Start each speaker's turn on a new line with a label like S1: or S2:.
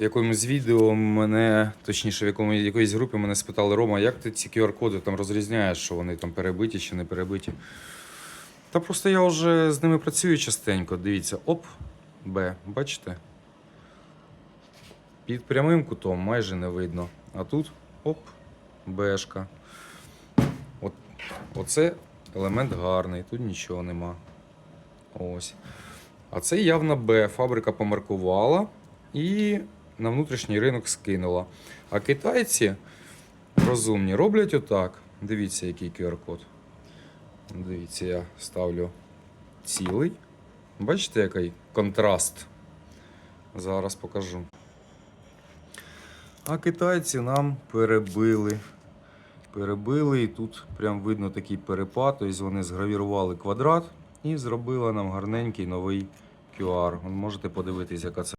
S1: В якомусь відео мене, точніше, в якому, якоїсь групі мене спитали, Рома, як ти ці QR-коди там розрізняєш, що вони там перебиті чи не перебиті? Та просто я вже з ними працюю частенько. Дивіться, оп, Б, бачите? Під прямим кутом майже не видно. А тут оп, Бшка. От, оце елемент гарний, тут нічого нема. Ось. А це явно Б. Фабрика помаркувала і на внутрішній ринок скинула. А китайці розумні роблять отак. Дивіться, який QR-код. Дивіться, я ставлю цілий. Бачите, який контраст? Зараз покажу. А китайці нам перебили. Перебили, і тут прям видно такий перепад. Тобто вони згравірували квадрат і зробили нам гарненький новий QR. Можете подивитись, яка це